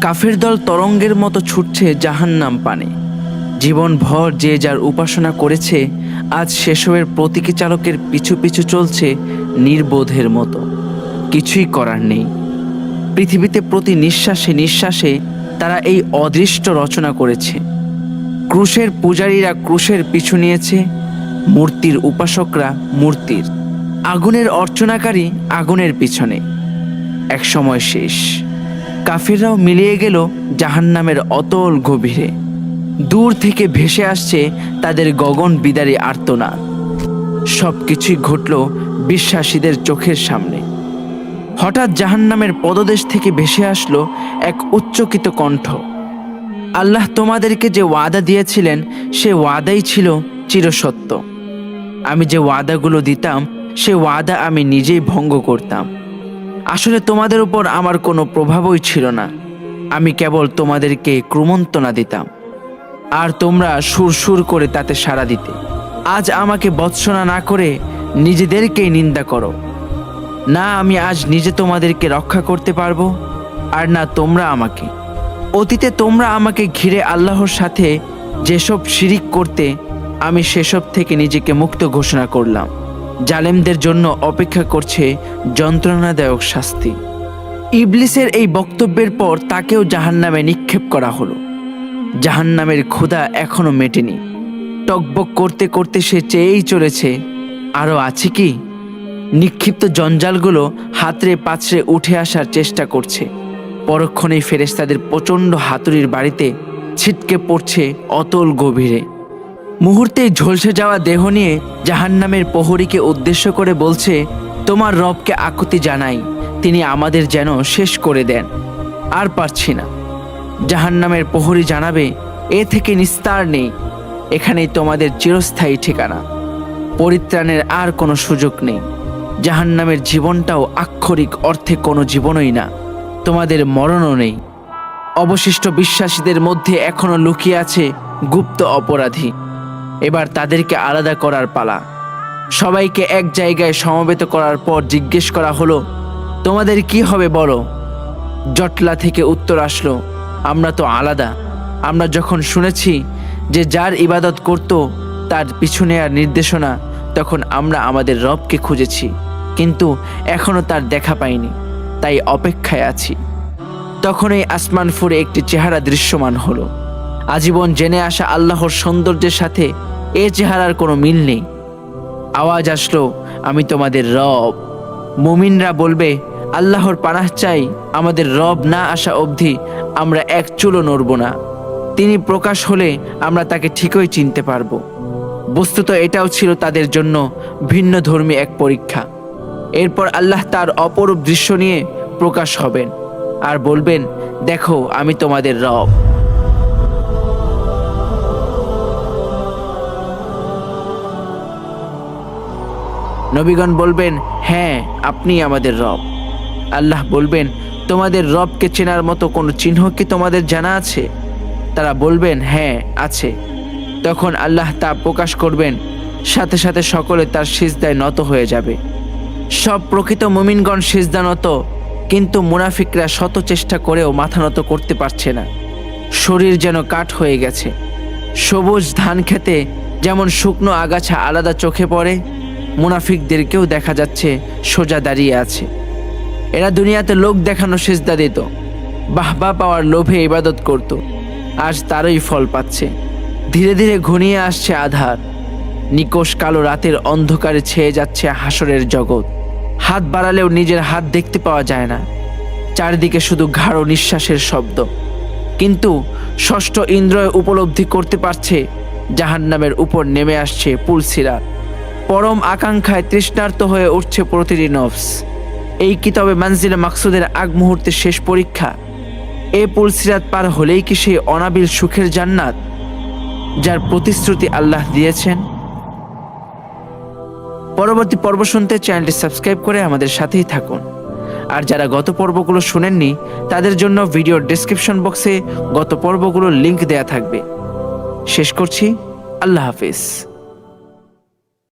কাফের দল তরঙ্গের মতো ছুটছে জাহান্নাম পানে। জীবনভর যে যার উপাসনা করেছে, আজ সেসবের প্রতীকী চালকের পিছু পিছু চলছে নির্বোধের মতো। কিছুই করার নেই। পৃথিবীতে প্রতি নিঃশ্বাসে নিঃশ্বাসে তারা এই অদৃষ্ট রচনা করেছে। ক্রুশের পূজারীরা ক্রুশের পিছু নিয়েছে, মূর্তির উপাসকরা মূর্তির। আগুনের অর্চনাকারী আগুনের পিছনে। এক সময় শেষ। কাফিররাও মিলিয়ে গেল জাহান্নামের অতল গভীরে। দূর থেকে ভেসে আসছে তাদের গগন বিদারী আর্তনাদ। সব কিছুই ঘটল বিশ্বাসীদের চোখের সামনে। হঠাৎ জাহান্নামের পদদেশ থেকে ভেসে আসলো এক উচ্চকিত কণ্ঠ। আল্লাহ তোমাদেরকে যে ওয়াদা দিয়েছিলেন, সে ওয়াদাই ছিল চিরসত্য। আমি যে ওয়াদাগুলো দিতাম, সে ওয়াদা আমি নিজেই ভঙ্গ করতাম। আসলে তোমাদের উপর আমার কোনো প্রভাবই ছিল না। আমি কেবল তোমাদেরকে ক্রমন্তনা দিতাম। আর তোমরা সুর সুর করে তাতে সাড়া দিতে। আজ আমাকে বৎসনা না করে নিজেদেরকেই নিন্দা করো। না আমি আজ নিজে তোমাদেরকে রক্ষা করতে পারব, আর না তোমরা আমাকে। অতীতে তোমরা আমাকে ঘিরে আল্লাহর সাথে যেসব শিরিক করতে, আমি সেসব থেকে নিজেকে মুক্ত ঘোষণা করলাম। জালেমদের জন্য অপেক্ষা করছে যন্ত্রণাদায়ক শাস্তি। ইবলিসের এই বক্তব্যের পর তাকেও জাহান্নামে নিক্ষেপ করা হলো। জাহান্নামের ক্ষুধা এখনও মেটেনি। টকবক করতে করতে সে চেয়েই চলেছে আরও আছে কি? নিক্ষিপ্ত জঞ্জালগুলো হাতড়ে পাছড়ে উঠে আসার চেষ্টা করছে। পরক্ষণেই ফেরেশতাদের প্রচণ্ড হাতুড়ির বাড়িতে ছিটকে পড়ছে অতল গভীরে। মুহূর্তেই ঝলসে যাওয়া দেহ নিয়ে জাহান্নামের প্রহরীকে উদ্দেশ্য করে বলছে, তোমার রবকে আকুতি জানাই, তিনি আমাদের যেন শেষ করে দেন, আর পারছি না। জাহান্নামের প্রহরী জানাবে, এ থেকে নিস্তার নেই, এখানেই তোমাদের চিরস্থায়ী ঠিকানা। পরিত্রাণের আর কোনো সুযোগ নেই। জাহান্নামের জীবনটাও আক্ষরিক অর্থে কোনো জীবনই না, তোমাদের মরণও নেই। অবশিষ্ট বিশ্বাসীদের মধ্যে এখনও লুকিয়ে আছে গুপ্ত অপরাধী। এবার তাদেরকে আলাদা করার পালা। সবাইকে এক জায়গায় সমবেত করার পর জিজ্ঞেস করা হলো, তোমাদের কি হবে বলো? জটলা থেকে উত্তর আসলো, আমরা তো আলাদা। আমরা যখন শুনেছি যে যার ইবাদত করত, তার পিছু নেয়ার নির্দেশনা, তখন আমরা আমাদের রবকে খুঁজেছি। কিন্তু এখনও তার দেখা পাইনি, তাই অপেক্ষায় আছি। তখনই আসমান ফুরে একটি চেহারা দৃশ্যমান হলো। আজীবন জেনে আসা আল্লাহর সৌন্দর্যের সাথে এ চেহারার কোনো মিল নেই। আওয়াজ আসলো, আমি তোমাদের রব। মুমিনরা বলবে, আল্লাহর পানাহ চাই, আমাদের রব না আসা অবধি আমরা এক চুলো নড়ব না। তিনি প্রকাশ হলে আমরা তাকে ঠিকই চিনতে পারব। বস্তুত এটাও ছিল তাদের জন্য ভিন্ন ধর্মী এক পরীক্ষা। এরপর আল্লাহ তার অপরূপ দৃশ্য নিয়ে প্রকাশ হবেন আর বলবেন, দেখো, আমি তোমাদের রব। নবীগণ বলবেন হ্যাঁ আপনি আমাদের রব। আল্লাহ বলবেন, তোমাদের রবকে চেনার মতো কোনো চিহ্ন কি তোমাদের জানা আছে? তারা বলবেন হ্যাঁ আছে। তখন আল্লাহ তা প্রকাশ করবেন, সাথে সাথে সকলে তার সিজদায় নত হয়ে যাবে। সব প্রকৃত মুমিনগণ সিজদা নত, কিন্তু মুনাফিকরা শত চেষ্টা করেও মাথা নত করতে পারছে না। শরীর যেন কাঠ হয়ে গেছে। সবুজ ধান খেতে যেমন শুকনো আগাছা আলাদা চোখে পড়ে মুনাফিকদেরকেও দেখা যাচ্ছে সোজা দাঁড়িয়ে আছে। এরা দুনিয়াতে লোক দেখানো সেজদা দিত, বাহবা পাওয়ার লোভে ইবাদত করত, আজ তারই ফল পাচ্ছে। ধীরে ধীরে ঘনিয়ে আসছে আধার নিকোষ কালো রাতের অন্ধকারে ছেয়ে যাচ্ছে হাসরের জগৎ। হাত বাড়ালেও নিজের হাত দেখতে পাওয়া যায় না, চারিদিকে শুধু গাঢ় নিঃশ্বাসের শব্দ। কিন্তু ষষ্ঠ ইন্দ্রয় উপলব্ধি করতে পারছে, জাহান্নামের উপর নেমে আসছে পুলসিরাত। পরম আকাঙ্ক্ষায় তৃষ্ণার্ত হয়ে উঠছে প্রতিটি নফস। এই কিতাবে মানজিলে মাকসুদের আগ মুহূর্তে শেষ পরীক্ষা। এ পুলসিরাত পার হলেই কি সেই অনাবিল সুখের জান্নাত যার প্রতিশ্রুতি আল্লাহ দিয়েছেন? পরবর্তী পর্ব শুনতে চ্যানেলটি সাবস্ক্রাইব করে আমাদের সাথেই থাকুন। আর যারা গত পর্বগুলো শুনেননি, তাদের জন্য ভিডিওর ডেসক্রিপশন বক্সে গত পর্বগুলোর লিংক দেয়া থাকবে। শেষ করছি। আল্লাহ হাফিজ।